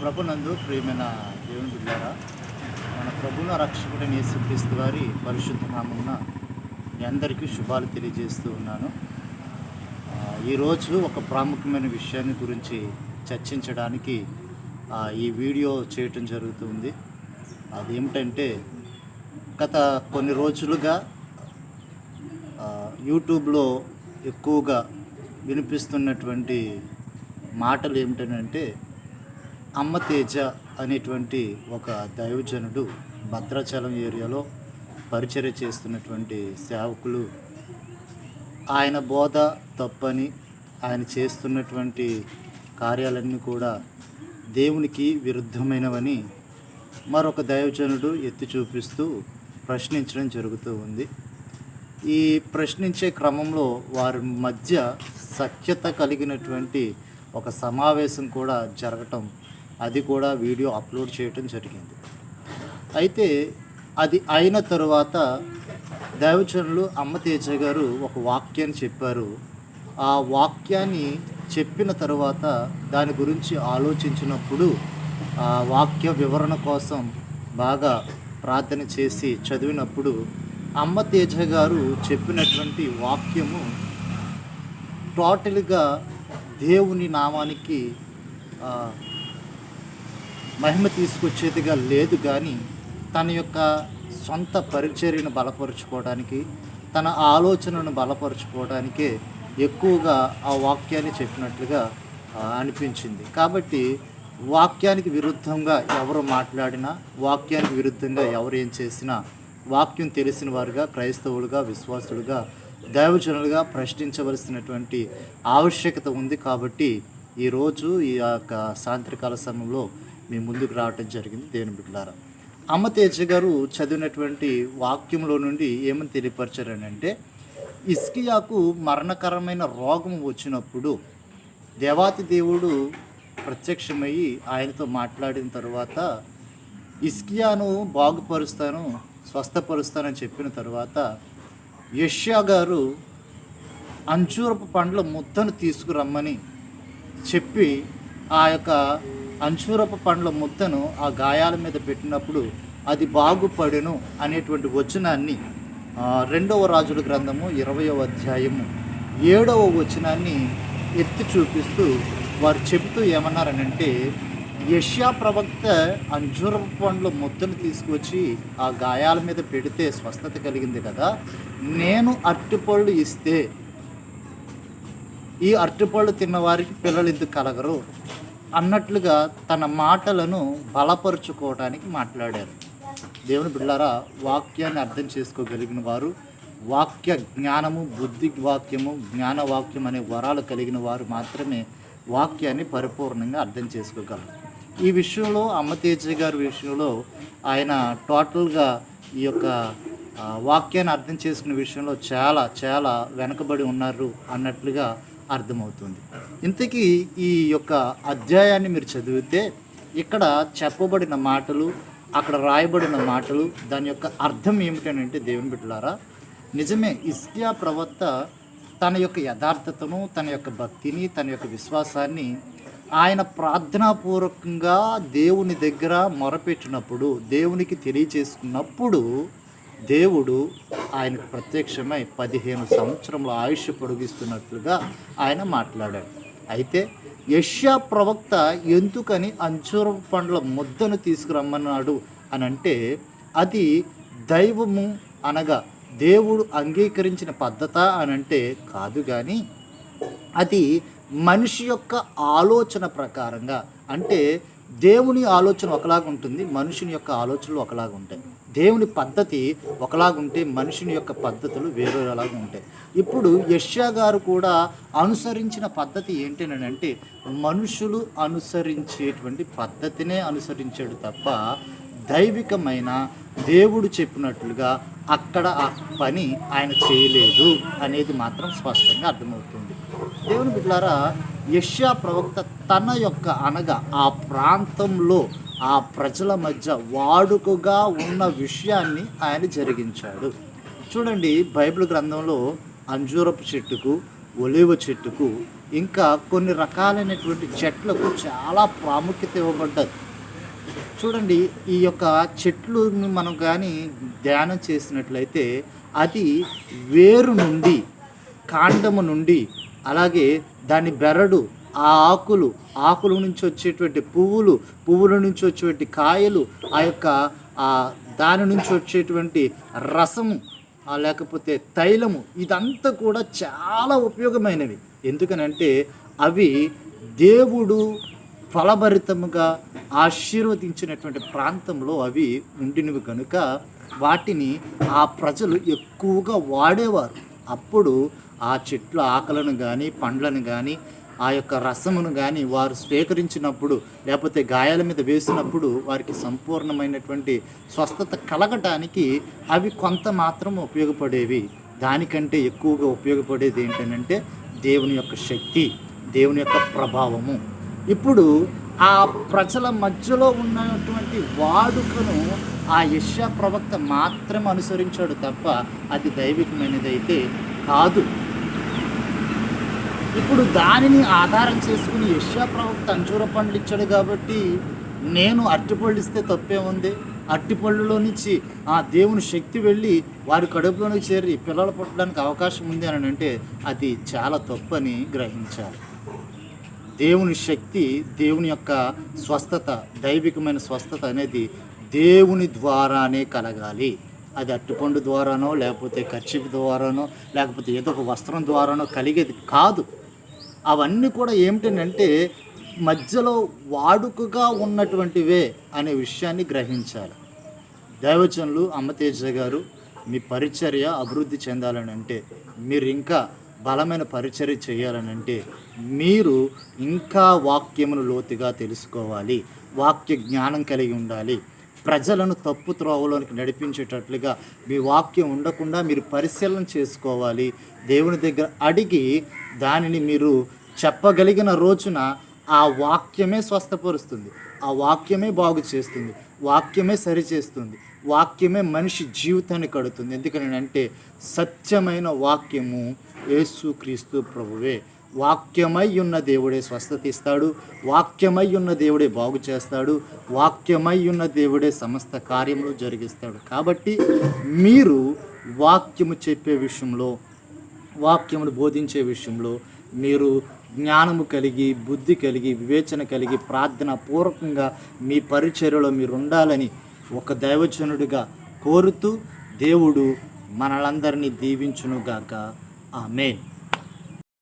ప్రభునందు ప్రియమైన దేవుని బిడ్డారా మన ప్రభున రక్షకుడైన యేసుక్రీస్తు వారి పరిశుద్ధ నామమున మీ అందరికీ శుభాలు తెలియజేస్తూ ఉన్నాను. ఈరోజు ఒక ప్రాముఖ్యమైన విషయాన్ని గురించి చర్చించడానికి ఈ వీడియో చేయటం జరుగుతుంది. అదేమిటంటే గత కొన్ని రోజులుగా యూట్యూబ్లో ఎక్కువగా వినిపిస్తున్నటువంటి మాటలు ఏమిటంటే అమ్మ తేజ అనేటువంటి ఒక దైవజనుడు భద్రాచలం ఏరియాలో పరిచర్య చేస్తున్నటువంటి సేవకులు. ఆయన బోధ తప్పని ఆయన చేస్తున్నటువంటి కార్యాలన్నీ కూడా దేవునికి విరుద్ధమైనవని మరొక దైవజనుడు ఎత్తి చూపిస్తూ ప్రశ్నించడం జరుగుతూ ఉంది. ఈ ప్రశ్నించే క్రమంలో వారి మధ్య సఖ్యత కలిగినటువంటి ఒక సమావేశం కూడా జరగటం అది కూడా వీడియో అప్లోడ్ చేయటం జరిగింది. అయితే అది అయిన తర్వాత దైవచనులు అమ్మ తేజ గారు ఒక వాక్యాన్ని చెప్పారు. ఆ వాక్యాన్ని చెప్పిన తర్వాత దాని గురించి ఆలోచించినప్పుడు ఆ వాక్య వివరణ కోసం బాగా ప్రార్థన చేసి చదివినప్పుడు అమ్మ తేజ గారు చెప్పినటువంటి వాక్యము టోటల్గా దేవుని నామానికి మహిమ తీసుకొచ్చేదిగా లేదు కానీ తన యొక్క సొంత పరిచర్యను బలపరుచుకోవడానికి తన ఆలోచనను బలపరుచుకోవడానికే ఎక్కువగా ఆ వాక్యాన్ని చెప్పినట్లుగా అనిపించింది. కాబట్టి వాక్యానికి విరుద్ధంగా ఎవరు మాట్లాడినా వాక్యానికి విరుద్ధంగా ఎవరు ఏం చేసినా వాక్యం తెలిసిన వారుగా క్రైస్తవులుగా విశ్వాసులుగా దైవజనులుగా ప్రశ్నించవలసినటువంటి ఆవశ్యకత ఉంది కాబట్టి ఈరోజు ఈ యొక్క సాయంత్రకాల సమయంలో మీ ముందుకు రావటం జరిగింది. దేవుని బిడ్డలారా అమ్మ తేజ గారు చదివినటువంటి వాక్యంలో నుండి ఏమని తెలియపరచారనంటే ఇస్కియాకు మరణకరమైన రోగం వచ్చినప్పుడు దేవాతి దేవుడు ప్రత్యక్షమయ్యి ఆయనతో మాట్లాడిన తర్వాత ఇస్కియాను బాగుపరుస్తాను స్వస్థపరుస్తానని చెప్పిన తర్వాత యష్యా గారు అంచూరపు పండ్ల ముద్దను తీసుకురమ్మని చెప్పి ఆ యొక్క అంజూరపు పండ్ల ముద్దను ఆ గాయాల మీద పెట్టినప్పుడు అది బాగుపడెను అనేటువంటి వచనాన్ని రెండవ రాజుల గ్రంథము ఇరవయవ అధ్యాయము ఏడవ వచనాన్ని ఎత్తి చూపిస్తూ వారు చెబుతూ ఏమన్నారనంటే యష్యా ప్రవక్త అంజూరపు పండ్ల ముద్దను తీసుకొచ్చి ఆ గాయాల మీద పెడితే స్వస్థత కలిగింది కదా నేను అరటిపళ్ళు ఇస్తే ఈ అరటిపళ్ళు తిన్నవారికి పిల్లలు ఎందుకు కలగరు? అన్నట్లుగా తన మాటలను బలపరుచుకోవడానికి మాట్లాడారు. దేవుని బిళ్ళారా వాక్యాన్ని అర్థం చేసుకోగలిగిన వారు వాక్య జ్ఞానము బుద్ధి వాక్యము జ్ఞాన వాక్యం అనే వరాలు కలిగిన వారు మాత్రమే వాక్యాన్ని పరిపూర్ణంగా అర్థం చేసుకోగలరు. ఈ విషయంలో అమ్మతేజ గారి విషయంలో ఆయన టోటల్గా ఈ యొక్క వాక్యాన్ని అర్థం చేసుకునే విషయంలో చాలా చాలా వెనకబడి ఉన్నారు అన్నట్లుగా అర్థమవుతుంది. ఇంతకీ ఈ యొక్క అధ్యాయాన్ని మీరు చదివితే ఇక్కడ చెప్పబడిన మాటలు అక్కడ రాయబడిన మాటలు దాని యొక్క అర్థం ఏమిటనంటే దేవుని బిడ్డలారా నిజమే ఇస్కియా ప్రవక్త తన యొక్క యథార్థతను తన యొక్క భక్తిని తన యొక్క విశ్వాసాన్ని ఆయన ప్రార్థనాపూర్వకంగా దేవుని దగ్గర మొరపెట్టినప్పుడు దేవునికి తెలియచేసుకున్నప్పుడు దేవుడు ఆయనకు ప్రత్యక్షమై పదిహేను సంవత్సరముల ఆయుష్ పొడిగిస్తున్నట్లుగా ఆయన మాట్లాడాడు. అయితే యష్యా ప్రవక్త ఎందుకని అంచూర పండ్ల ముద్దను తీసుకురమ్మన్నాడు అని అంటే అది దైవము అనగా దేవుడు అంగీకరించిన పద్ధత అని అంటే కాదు కానీ అది మనిషి యొక్క ఆలోచన ప్రకారంగా అంటే దేవుని ఆలోచన ఒకలాగా ఉంటుంది మనుషుని యొక్క ఆలోచనలు ఒకలాగా ఉంటాయి. దేవుని పద్ధతి ఒకలాగుంటే మనుషుని యొక్క పద్ధతులు వేరేలాగా ఉంటాయి. ఇప్పుడు యష్యా గారు కూడా అనుసరించిన పద్ధతి ఏంటనంటే మనుషులు అనుసరించేటువంటి పద్ధతినే అనుసరించాడు తప్ప దైవికమైన దేవుడు చెప్పినట్లుగా అక్కడ ఆ పని ఆయన చేయలేదు అనేది మాత్రం స్పష్టంగా అర్థమవుతుంది. దేవుని బిడ్డారా యష్యా ప్రవక్త తన యొక్క అనగా ఆ ప్రాంతంలో ఆ ప్రజల మధ్య వాడుకగా ఉన్న విషయాన్ని ఆయన జరిగించాడు. చూడండి బైబిల్ గ్రంథంలో అంజూరపు చెట్టుకు ఒలివ చెట్టుకు ఇంకా కొన్ని రకాలైనటువంటి చెట్లకు చాలా ప్రాముఖ్యత ఇవ్వబడ్డది చూడండి ఈ యొక్క చెట్లుని మనం కానీ ధ్యానం చేసినట్లయితే అది వేరు నుండి కాండము నుండి అలాగే దాని బెరడు ఆ ఆకులు ఆకుల నుంచి వచ్చేటువంటి పువ్వులు పువ్వుల నుంచి వచ్చేటువంటి కాయలు ఆ యొక్క ఆ దాని నుంచి వచ్చేటువంటి రసము లేకపోతే తైలము ఇదంతా కూడా చాలా ఉపయోగమైనవి. ఎందుకనంటే అవి దేవుడు ఫలభరితముగా ఆశీర్వదించినటువంటి ప్రాంతంలో అవి ఉండినవి కనుక వాటిని ఆ ప్రజలు ఎక్కువగా వాడేవారు. అప్పుడు ఆ చెట్ల ఆకలను కానీ పండ్లను కానీ ఆ యొక్క రసమును కానీ వారు స్వీకరించినప్పుడు లేకపోతే గాయాల మీద వేసినప్పుడు వారికి సంపూర్ణమైనటువంటి స్వస్థత కలగటానికి అవి కొంత మాత్రం ఉపయోగపడేవి. దానికంటే ఎక్కువగా ఉపయోగపడేది ఏంటంటే దేవుని యొక్క శక్తి దేవుని యొక్క ప్రభావము. ఇప్పుడు ఆ ప్రజల మధ్యలో ఉన్నటువంటి వాడుకను ఆ యశ్యా ప్రవక్త మాత్రం అనుసరించాడు తప్ప అది దైవికమైనదైతే కాదు. ఇప్పుడు దానిని ఆధారం చేసుకుని యశ్యా ప్రవక్త అంజూర పండ్లు ఇచ్చాడు కాబట్టి నేను అరటిపళ్ళు ఇస్తే తప్పే ఉంది. అరటిపళ్ళులో నుంచి ఆ దేవుని శక్తి వెళ్ళి వారి కడుపులోకి చేరి పిల్లలు పుట్టడానికి అవకాశం ఉంది అని అంటే అది చాలా తప్పని గ్రహించాలి. దేవుని శక్తి దేవుని యొక్క స్వస్థత దైవికమైన స్వస్థత అనేది దేవుని ద్వారానే కలగాలి. అది అట్టుపండు ద్వారానో లేకపోతే ఖర్చు ద్వారానో లేకపోతే ఏదో ఒక వస్త్రం ద్వారానో కలిగేది కాదు. అవన్నీ కూడా ఏమిటంటే మధ్యలో వాడుకగా ఉన్నటువంటివే అనే విషయాన్ని గ్రహించాలి. దైవచనులు అమ్మతేజ గారు మీ పరిచర్య అభివృద్ధి చెందాలని అంటే మీరు ఇంకా బలమైన పరిచర్య చేయాలని అంటే మీరు ఇంకా వాక్యమును లోతుగా తెలుసుకోవాలి. వాక్య జ్ఞానం కలిగి ఉండాలి. ప్రజలను తప్పు త్రోవలోనికి నడిపించేటట్లుగా మీ వాక్యం ఉండకుండా మీరు పరిశీలన చేసుకోవాలి. దేవుని దగ్గర అడిగి దానిని మీరు చెప్పగలిగిన రోజున ఆ వాక్యమే స్వస్థపరుస్తుంది. ఆ వాక్యమే బాగు చేస్తుంది. వాక్యమే సరిచేస్తుంది వాక్యమే మనిషి జీవితాన్ని కడుతుంది. ఎందుకని అంటే సత్యమైన వాక్యము యేసుక్రీస్తు ప్రభువే. వాక్యమై ఉన్న దేవుడే స్వస్థత ఇస్తాడు వాక్యమై ఉన్న దేవుడే బాగు చేస్తాడు వాక్యమై ఉన్న దేవుడే సమస్త కార్యములు జరిగిస్తాడు. కాబట్టి మీరు వాక్యము చెప్పే విషయంలో వాక్యమును బోధించే విషయంలో మీరు జ్ఞానము కలిగి బుద్ధి కలిగి వివేచన కలిగి ప్రార్థన పూర్వకంగా మీ పరిచర్యలో మీరు ఉండాలని ఒక దైవజనుడిగా కోరుతూ దేవుడు మనలందరినీ దీవించునుగాక. ఆమె